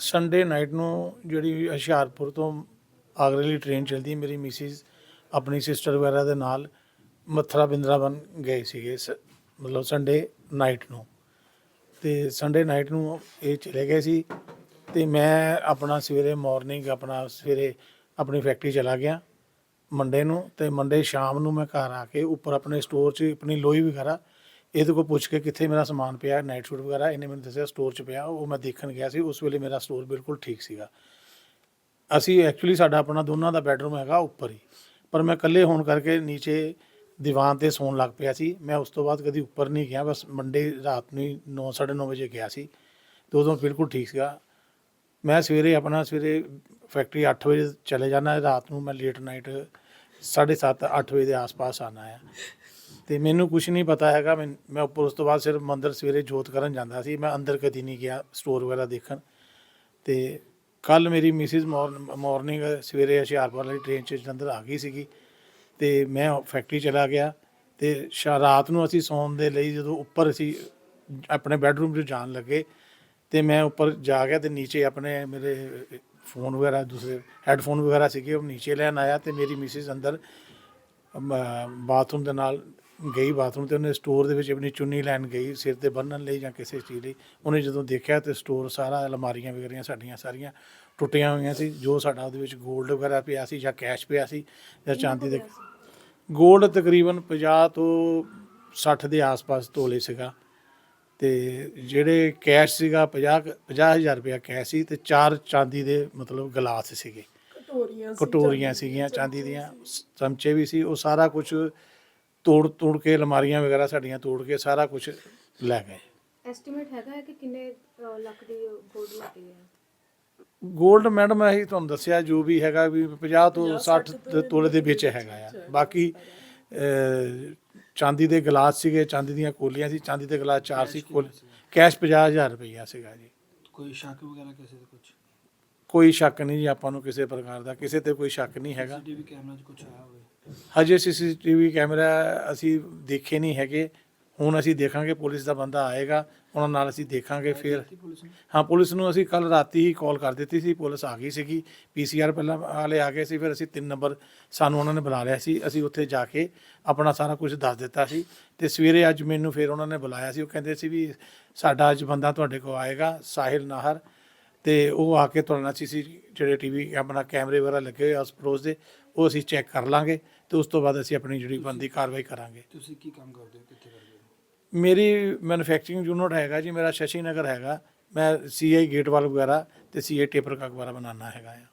Sunday night ਨੂੰ ਜਿਹੜੀ ਹੁਸ਼ਿਆਰਪੁਰ ਤੋਂ ਆਗਰੇ ਲਈ ਟ੍ਰੇਨ ਚਲਦੀ ਮੇਰੀ ਮਿਸਿਸ ਆਪਣੀ ਸਿਸਟਰ ਵਗੈਰਾ ਦੇ ਨਾਲ ਮਥੁਰਾ ਬਿੰਦਰਾਵਨ ਗਏ ਸੀਗੇ ਸ- ਮਤਲਬ ਸੰਡੇ ਨਾਈਟ ਨੂੰ। ਤੇ ਸੰਡੇ ਨਾਈਟ ਨੂੰ ਇਹ ਚਲੇ ਗਏ ਸੀ ਤੇ ਮੈਂ ਆਪਣਾ ਸਵੇਰੇ ਮਾਰਨਿੰਗ ਆਪਣਾ ਸਵੇਰੇ ਆਪਣੀ ਫੈਕਟਰੀ ਚਲਾ ਗਿਆ ਮੰਡੇ ਨੂੰ ਤੇ ਮੰਡੇ ਸ਼ਾਮ ਨੂੰ ਮੈਂ ਘਰ ਆ ਕੇ ਉੱਪਰ ਆਪਣੇ ਸਟੋਰ 'ਚ ਆਪਣੀ ਲੋਈ ਵਗੈਰਾ ਇਹਦੇ ਕੋਲ ਪੁੱਛ ਕੇ ਕਿੱਥੇ ਮੇਰਾ ਸਮਾਨ ਪਿਆ ਨਾਈਟ ਸੂਟ ਵਗੈਰਾ, ਇਹਨੇ ਮੈਨੂੰ ਦੱਸਿਆ ਸਟੋਰ 'ਚ ਪਿਆ, ਉਹ ਮੈਂ ਦੇਖਣ ਗਿਆ ਸੀ, ਉਸ ਵੇਲੇ ਮੇਰਾ ਸਟੋਰ ਬਿਲਕੁਲ ਠੀਕ ਸੀਗਾ। ਅਸੀਂ ਐਕਚੁਅਲੀ ਸਾਡਾ ਆਪਣਾ ਦੋਨਾਂ ਦਾ ਬੈਡਰੂਮ ਹੈਗਾ ਉੱਪਰ ਹੀ, ਪਰ ਮੈਂ ਇਕੱਲੇ ਹੋਣ ਕਰਕੇ ਨੀਚੇ ਦੀਵਾਨ ਤੇ ਸੌਣ ਲੱਗ ਪਿਆ ਸੀ। ਮੈਂ ਉਸ ਤੋਂ ਬਾਅਦ ਕਦੀ ਉੱਪਰ ਨਹੀਂ ਗਿਆ, ਬਸ ਮੰਡੇ ਰਾਤ ਨੂੰ 9:30 ਵਜੇ ਗਿਆ ਸੀ, ਤੇ ਉਦੋਂ ਬਿਲਕੁਲ ਠੀਕ ਸੀਗਾ। ਮੈਂ ਸਵੇਰੇ ਆਪਣਾ, ਸਵੇਰੇ ਫੈਕਟਰੀ 8 ਵਜੇ ਚਲੇ ਜਾਣਾ ਰਾਤ ਨੂੰ ਮੈਂ ਲੇਟ ਨਾਈਟ 7:30 8 ਵਜੇ ਦੇ ਆਸ-ਪਾਸ ਆਣਾ ਆ। ਤੇ ਮੈਨੂੰ ਕੁਝ ਨਹੀਂ ਪਤਾ ਹੈਗਾ। ਮੈਂ ਮੈਂ ਉੱਪਰ ਉਸ ਤੋਂ ਬਾਅਦ ਸਿਰਫ ਮੰਦਰ ਸਵੇਰੇ ਜੋਤ ਕਰਨ ਜਾਂਦਾ ਸੀ। ਮੈਂ ਅੰਦਰ ਕਦੀ ਨਹੀਂ ਗਿਆ ਸਟੋਰ ਵਗੈਰਾ ਦੇਖਣ। ਤੇ ਕੱਲ ਮੇਰੀ ਮਿਸਿਸ ਮਾਰਨਿੰਗ ਸਵੇਰੇ ਹੁਸ਼ਿਆਰਪੁਰ ਵਾਲੀ ਟ੍ਰੇਨ 'ਚ ਜਲੰਧਰ ਆ ਗਈ ਸੀਗੀ। ਤੇ ਮੈਂ ਫੈਕਟਰੀ ਚਲਾ ਗਿਆ। ਤੇ ਸ਼ਾ, ਰਾਤ ਨੂੰ ਅਸੀਂ ਸੌਣ ਦੇ ਲਈ ਜਦੋਂ ਉੱਪਰ ਅਸੀਂ ਆਪਣੇ ਬੈੱਡਰੂਮ 'ਚ ਜਾਣ ਲੱਗੇ, ਤੇ ਮੈਂ ਉੱਪਰ ਜਾ ਗਿਆ ਤੇ ਨੀਚੇ ਆਪਣੇ ਮੇਰੇ ਫੋਨ ਵਗੈਰਾ, ਦੂਸਰੇ ਹੈੱਡਫੋਨ ਵਗੈਰਾ ਸੀਗੇ, ਉਹ ਨੀਚੇ ਲੈਣ ਆਇਆ ਤੇ ਮੇਰੀ ਮਿਸਿਸ ਅੰਦਰ ਬਾਥਰੂਮ ਦੇ ਨਾਲ ਗਈ ਬਾਥਰੂਮ ਤੇ ਉਹਨੇ ਸਟੋਰ ਦੇ ਵਿੱਚ ਆਪਣੀ ਚੁੰਨੀ ਲੈਣ ਗਈ ਸਿਰ ਤੇ ਬੰਨਣ ਲਈ ਜਾਂ ਕਿਸੇ ਚੀਜ਼ ਲਈ। ਉਹਨੇ ਜਦੋਂ ਦੇਖਿਆ ਤੇ ਸਟੋਰ ਸਾਰਾ ਅਲਮਾਰੀਆਂ ਵਗੈਰੀਆਂ ਸਾਡੀਆਂ ਸਾਰੀਆਂ ਟੁੱਟੀਆਂ ਹੋਈਆਂ ਸੀ ਜੋ ਸਾਡਾ ਉਹਦੇ ਵਿੱਚ 골ਡ ਵਗੈਰਾ ਪਿਆ ਸੀ ਜਾਂ ਕੈਸ਼ ਪਿਆ ਸੀ ਜਾਂ ਚਾਂਦੀ ਦੇ 골ਡ ਤਕਰੀਬਨ 50 ਤੋਂ 60 ਦੇ ਆਸ-ਪਾਸ ਤੋਲੇ ਸੀਗਾ। ਤੇ ਜਿਹੜੇ ਕੈਸ਼ ਸੀਗਾ 50 50000 ਰੁਪਇਆ ਕੈਸ਼ ਸੀ ਤੇ ਚਾਰ ਚਾਂਦੀ ਦੇ ਮਤਲਬ ਗਲਾਸ ਸੀਗੇ। ਕਟੋਰੀਆਂ ਸੀ ਕਟੋਰੀਆਂ ਸੀਗੀਆਂ ਚਾਂਦੀ ਦੀਆਂ ਚਮਚੇ ਵੀ ਸੀ ਉਹ ਸਾਰਾ ਕੁਝ ਤੋੜ ਤੋੜ ਕੇ ਅਲਮਾਰੀਆਂ ਵਗੈਰਾ ਸਾਡੀਆਂ ਤੋੜ ਕੇ ਸਾਰਾ ਕੁਝ ਲੈ ਗਏ। ਐਸਟੀਮੇਟ ਹੈਗਾ ਹੈ ਕਿ ਕਿੰਨੇ ਲੱਖ ਦੀ ਗੋਲਡ ਲੱਗੀ ਹੈ? 골ਡ ਮੈਡਮ ਇਹੀ ਤੁਹਾਨੂੰ ਦੱਸਿਆ ਜੋ ਵੀ ਹੈਗਾ ਵੀ 50 ਤੋਂ 60 ਦੇ ਤੋਲੇ ਦੇ ਵਿੱਚ ਹੈਗਾ ਆ। ਬਾਕੀ ਅਹ, ਚਾਂਦੀ ਦੇ ਗਲਾਸ ਸੀਗੇ ਚਾਂਦੀ ਦੀਆਂ ਕੋਲੀਆਂ ਸੀ ਚਾਂਦੀ ਦੇ ਗਲਾਸ ਚਾਰ ਸੀ ਕੋਲ ਕੈਸ਼ 50000 ਰੁਪਈਆ ਸੀਗਾ ਜੀ। ਕੋਈ ਸ਼ੱਕ ਵਗੈਰਾ ਕਿਸੇ ਦੇ ਕੁਝ ਕੋਈ ਸ਼ੱਕ ਨਹੀਂ ਜੀ ਆਪਾਂ ਨੂੰ ਕਿਸੇ ਪ੍ਰਕਾਰ ਦਾ ਕਿਸੇ ਤੇ ਕੋਈ ਸ਼ੱਕ ਨਹੀਂ ਹੈਗਾ। ਸੀਸੀਟੀਵੀ ਕੈਮਰਾ 'ਚ ਕੁਝ ਆਇਆ ਹੋਵੇ। ਹਜੇ ਸੀਸੀਟੀਵੀ ਕੈਮਰਾ ਅਸੀਂ ਦੇਖੇ ਨਹੀਂ ਹੈਗੇ। ਹੁਣ ਅਸੀਂ ਦੇਖਾਂਗੇ ਪੁਲਿਸ ਦਾ ਬੰਦਾ ਆਏਗਾ ਉਹਨਾਂ ਨਾਲ ਅਸੀਂ ਦੇਖਾਂਗੇ ਫਿਰ। ਹਾਂ ਪੁਲਿਸ ਨੂੰ ਅਸੀਂ ਕੱਲ ਰਾਤੀ ਹੀ ਕਾਲ ਕਰ ਦਿੱਤੀ ਸੀ ਪੁਲਿਸ ਆ ਗਈ ਸੀਗੀ। ਪੀਸੀਆਰ ਪਹਿਲਾਂ ਵਾਲੇ ਆ ਗਏ ਸੀ ਫਿਰ ਅਸੀਂ ਤਿੰਨ ਨੰਬਰ ਸਾਨੂੰ ਉਹਨਾਂ ਨੇ ਬੁਲਾ ਲਿਆ ਸੀ। ਅਸੀਂ ਉੱਥੇ ਜਾ ਕੇ ਆਪਣਾ ਸਾਰਾ ਕੁਝ ਦੱਸ ਦਿੱਤਾ ਸੀ ਤੇ ਸਵੇਰੇ ਅੱਜ ਮੈਨੂੰ ਫਿਰ ਉਹਨਾਂ ਨੇ ਬੁਲਾਇਆ ਸੀ। ਉਹ ਕਹਿੰਦੇ ਸੀ ਵੀ ਸਾਡਾ ਅੱਜ ਬੰਦਾ ਤੁਹਾਡੇ ਕੋਲ ਆਏਗਾ ਸਾਹਿਲ ਨਾਹਰ। ਤੇ ਉਹ ਆ ਕੇ ਤੁਹਾਡੇ ਨਾਲ ਸੀ ਜਿਹੜੇ ਟੀਵੀ ਆਪਣਾ ਕੈਮਰੇ ਵਗੈਰਾ ਲੱਗੇ ਹੋਏ ਆ ਉਸ ਪੜੋਸ ਦੇ ਉਹ ਅਸੀਂ ਚੈੱਕ ਕਰ ਲਾਂਗੇ ਤੇ ਉਸ ਤੋਂ ਬਾਅਦ ਅਸੀਂ ਆਪਣੀ ਜਿਹੜੀ ਬੰਦੀ ਕਾਰਵਾਈ ਕਰਾਂਗੇ। ਤੁਸੀਂ ਕੀ ਕੰਮ ਕਰਦੇ ਹੋ ਕਿੱਥੇ ਕਰਦੇ ਹੋ? ਮੇਰੀ ਮੈਨੂਫੈਕਚਰਿੰਗ ਯੂਨਿਟ ਹੈਗਾ ਜੀ ਮੇਰਾ ਸ਼ਸ਼ੀ ਨਗਰ ਹੈਗਾ। ਮੈਂ ਸੀਆਈ ਗੇਟ ਵਾਲ ਵਗੈਰਾ ਤੇ ਸੀਆਈ ਟੇਪਰ ਕਾ ਵਗੈਰਾ ਬਣਾਉਣਾ ਹੈਗਾ ਆ।